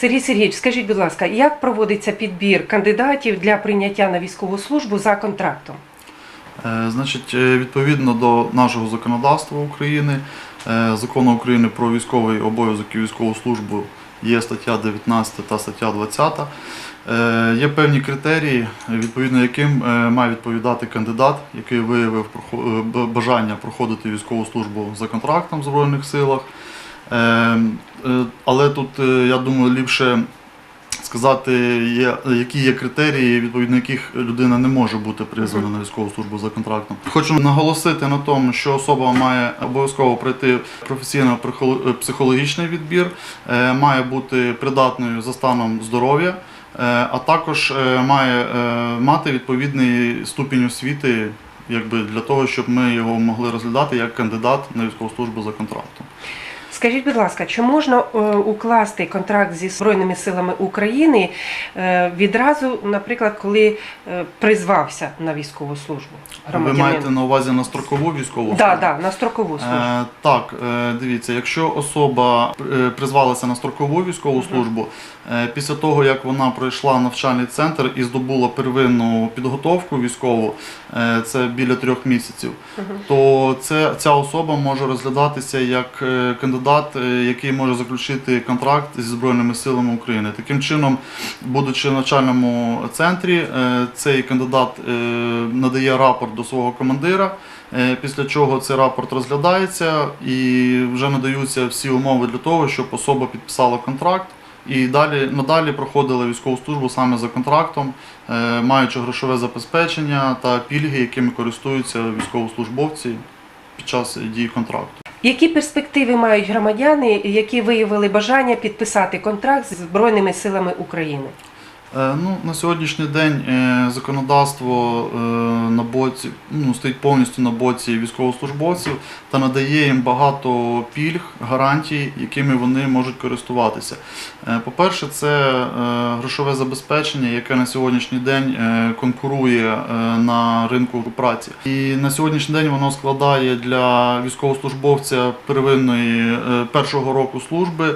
Сергій Сергійович, скажіть, будь ласка, як проводиться підбір кандидатів для прийняття на військову службу за контрактом? Е, Значить, е, відповідно до нашого законодавства України, е, закону України про військовий обов'язок і військову службу є стаття 19 та стаття 20. Е, Є певні критерії, відповідно яким має відповідати кандидат, який виявив бажання проходити військову службу за контрактом в Збройних силах. Е, е, Але тут, е, я думаю, ліпше сказати, які є критерії, відповідно яких людина не може бути призвана на військову службу за контрактом. Хочу наголосити на тому, що особа має обов'язково пройти відбір, е, має бути придатною за станом здоров'я. А також має мати відповідний ступінь освіти, якби для того, щоб ми його могли розглядати як кандидат на військову службу за контрактом. Скажіть, будь ласка, чи можна е, укласти контракт зі Збройними силами України е, відразу, наприклад, коли е, призвався на військову службу Ви маєте на увазі на строкову військову Да, службу? да, на строкову службу. Е, так, дивіться, якщо особа призвалася на строкову військову Мгм. службу, після того як вона пройшла навчальний центр і здобула первинну підготовку військову, це біля трьох місяців, Мгм. то це, ця особа може розглядатися як кандидат, е, який може заключити контракт зі Збройними силами України. Таким чином, будучи в навчальному центрі, е, цей кандидат е, надає рапорт до свого командира. Після чого цей рапорт розглядається і вже надаються всі умови для того, щоб особа підписала контракт і далі надалі проходила військову службу саме за контрактом, маючи грошове забезпечення та пільги, якими користуються військовослужбовці під час дії контракту. Які перспективи мають громадяни, які виявили бажання підписати контракт з Збройними силами України? Е, Ну, на сьогоднішній день е, законодавство е, на боці, ну, стоїть повністю на боці військовослужбовців та надає їм багато пільг, гарантій, якими вони можуть користуватися. По-перше, це грошове забезпечення, яке на сьогоднішній день конкурує на ринку праці. І на сьогоднішній день воно складає для військовослужбовця первинної першого року служби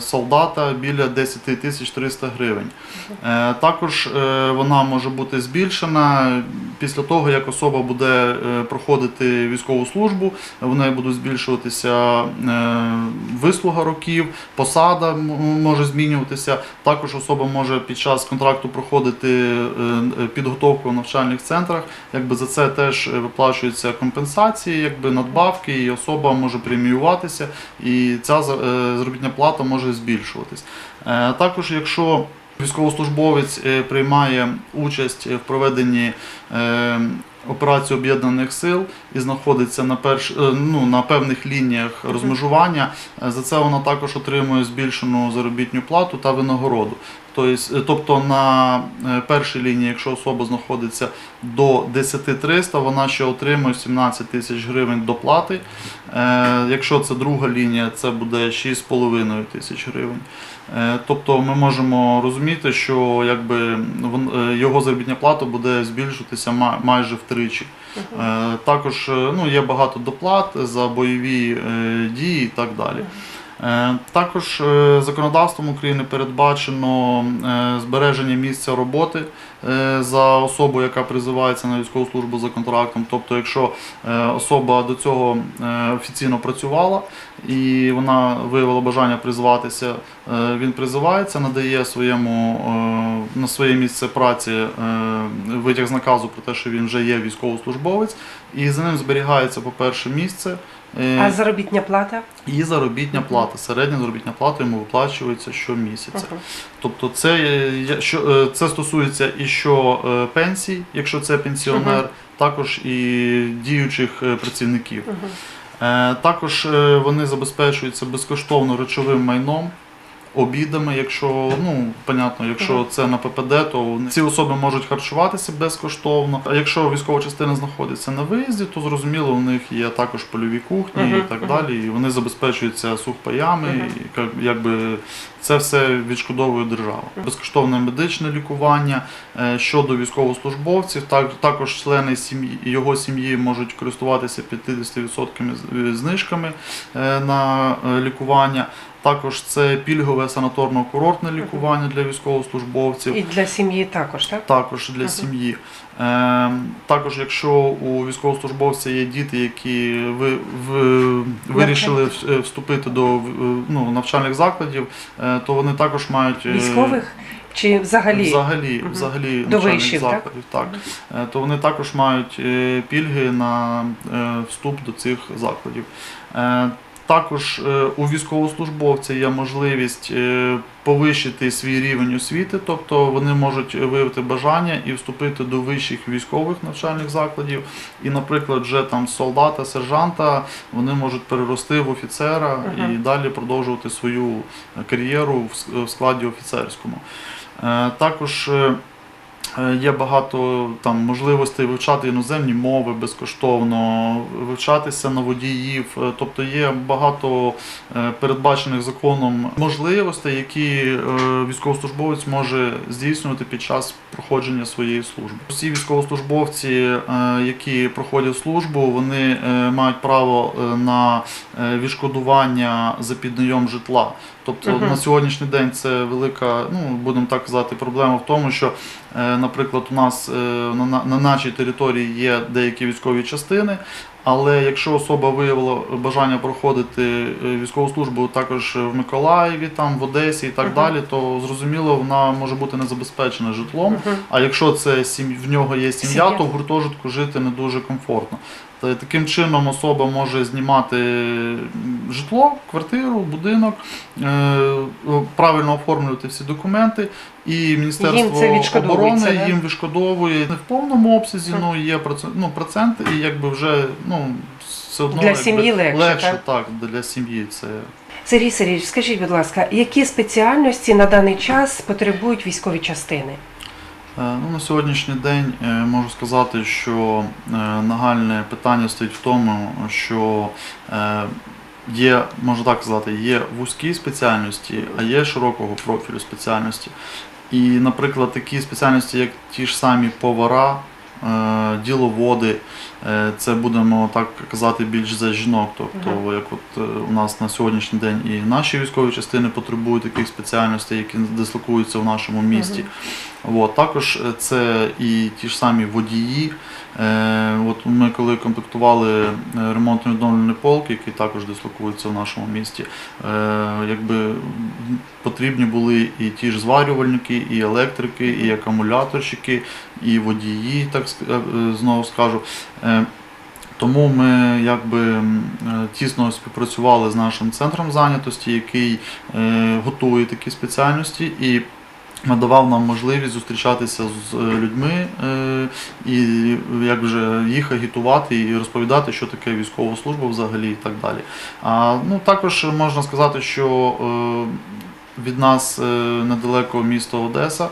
солдата біля 10 тисяч 300 гривень. Е, Також е, вона може бути збільшена після того, як особа буде е, проходити військову службу, в неї будуть збільшуватися вислуга років, посада може змінюватися. Також особа може під час контракту проходити підготовку в навчальних центрах. Якби за це теж виплачуються компенсації, якби надбавки, і особа може преміюватися, і ця заробітна плата може збільшуватись. Також, якщо Військовослужбовець е, приймає участь в проведенні е, операції об'єднаних сил і знаходиться на перш, е, ну, на певних лініях розмежування. За це вона також отримує збільшену заробітну плату та винагороду. Тобто, е, тобто на е, першій лінії, якщо особа знаходиться до 10 300, вона ще отримує 17 тисяч гривень доплати. Е, Якщо це друга лінія, це буде 6,5 тисяч гривень. Тобто ми можемо розуміти, що якби його заробітня плата буде збільшуватися майже втричі. Також ну, є багато доплат за бойові дії і так далі. Е, Також е, законодавством України передбачено е, збереження місця роботи за особу, яка призивається на військову службу за контрактом. Тобто, якщо особа до цього офіційно працювала і вона виявила бажання призватися, е, він призивається, надає своєму на своє місце праці витяг з наказу про те, що він вже є військовослужбовець, і за ним зберігається, по-перше, місце. Е, А заробітня плата? і заробітня плата. Середня заробітня плата йому виплачується щомісяця. Мгм. Тобто це, що, е, це стосується і що е, пенсій, якщо це пенсіонер, Мгм. також і діючих працівників. Е, Також вони забезпечуються безкоштовно речовим майном. Обідами, якщо ну понятно, якщо це на ППД, то ці особи можуть харчуватися безкоштовно. А якщо військова частина знаходиться на виїзді, то зрозуміло, у них є також польові кухні Мгм, і так мгм. далі. І вони забезпечуються сухпаями, Мгм. і як- якби це все відшкодовує держава. Мгм. Безкоштовне медичне лікування е, щодо військовослужбовців. Так також члени сім'ї його сім'ї можуть користуватися 50% з- знижками е, на е, лікування. Також це пільгове санаторно-курортне лікування для військовослужбовців. І для сім'ї також, так? Також для Мгм. сім'ї. Е, також, якщо у військовослужбовця є діти, які ви, ви, вирішили вступити до ну, навчальних закладів, е, то вони також мають е, Військових чи взагалі? взагалі, Мгм. взагалі До вишів, закладів. Так? Е, то вони також мають пільги на вступ до цих закладів. Е, Також е, у військовослужбовця є можливість е, повищити свій рівень освіти, тобто вони можуть виявити бажання і вступити до вищих військових навчальних закладів. І, наприклад, вже там солдата, сержанта вони можуть перерости в офіцера і далі продовжувати свою кар'єру в складі офіцерському. Е, Також е, е, є багато там можливостей вивчати іноземні мови безкоштовно, вивчатися на водіїв. Е, Тобто є багато е, передбачених законом можливостей, які е, військовослужбовець може здійснювати під час проходження своєї служби. Всі військовослужбовці, е, які проходять службу, вони е, мають право е, на е, відшкодування за піднайом житла. Тобто Мгм. на сьогоднішній день це велика, ну будемо так казати, проблема в тому, що, е, наприклад, у нас е, на, на- на нашій території є деякі військові частини. Але якщо особа виявила бажання проходити е, військову службу також в Миколаєві, там в Одесі і так Мгм. далі, то зрозуміло вона може бути не забезпечена житлом. Мгм. А якщо це сім... в нього є сім'я, то в гуртожитку жити не дуже комфортно. Та таким чином особа може знімати житло, квартиру, будинок, е, правильно оформлювати всі документи, і Міністерство Їм оборони їм відшкодовує не в повному обсязі, Мгм. ну є процент, ну, процент, і якби вже ну, все одно Для сім'ї легше, легше так? так, для сім'ї це. Сергій Сергійович, скажіть, будь ласка, які спеціальності на даний час потребують військові частини? Е, Ну, на сьогоднішній день е, можу сказати, що е, нагальне питання стоїть в тому, що є, можу так сказати, є вузькі спеціальності, а є широкого профілю спеціальності. І, наприклад, такі спеціальності, як ті ж самі повара, діловоди, е, це будемо так казати більш за жінок. Тобто, як от е, у нас на сьогоднішній день і наші військові частини потребують таких спеціальностей, які дислокуються в нашому місті. От, також е, це і ті ж самі водії. Е, от ми коли комплектували е, ремонтно-відновлений полк, який також дислокується в нашому місті, якби потрібні були і ті ж зварювальники, і електрики, і акумуляторщики, і водії, так знову скажу. Тому ми якби тісно співпрацювали з нашим центром зайнятості, який готує такі спеціальності і надавав нам можливість зустрічатися з е, людьми е, і як вже їх агітувати і розповідати, що таке військова служба взагалі і так далі. А ну також можна сказати, що е, від нас недалеко місто Одеса,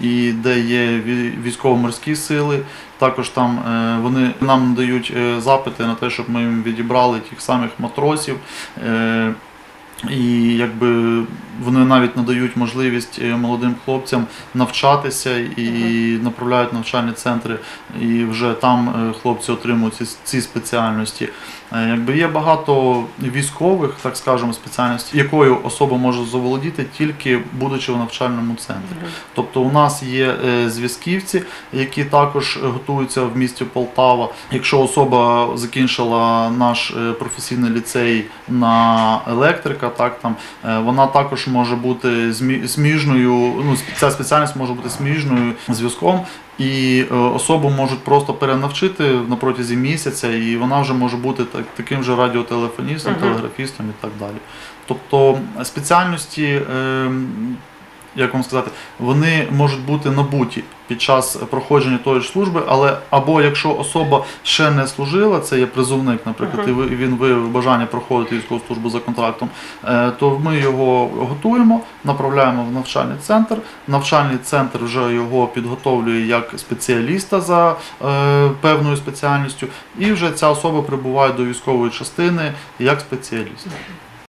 і де є військово-морські сили. Також там вони нам дають запити на те, щоб ми їм відібрали тих самих матросів. І якби вони навіть надають можливість е, молодим хлопцям навчатися і направляють навчальні центри, і вже там е, хлопці отримують ці, ці спеціальності. Е, Якби є багато військових, так скажемо, спеціальностей, якою особа може заволодіти тільки будучи в навчальному центрі. Тобто у нас є зв'язківці, які також готуються в місті Полтава. Якщо особа закінчила наш професійний ліцей на електрика, так там е, вона також може бути сміжною. Ну ця спеціальність може бути сміжною зв'язком. І е, особу можуть просто перенавчити на протязі місяця, і вона вже може бути так, таким же радіотелефоністом, Мгм. телеграфістом і так далі. Тобто спеціальності, ем, як вам сказати, вони можуть бути набуті під час проходження тої ж служби, але або якщо особа ще не служила, це є призовник, наприклад, і він виявив бажання проходити військову службу за контрактом, е, то ми його готуємо, направляємо в навчальний центр. Навчальний центр вже його підготовлює як спеціаліста за е, певною спеціальністю, і вже ця особа прибуває до військової частини як спеціаліст.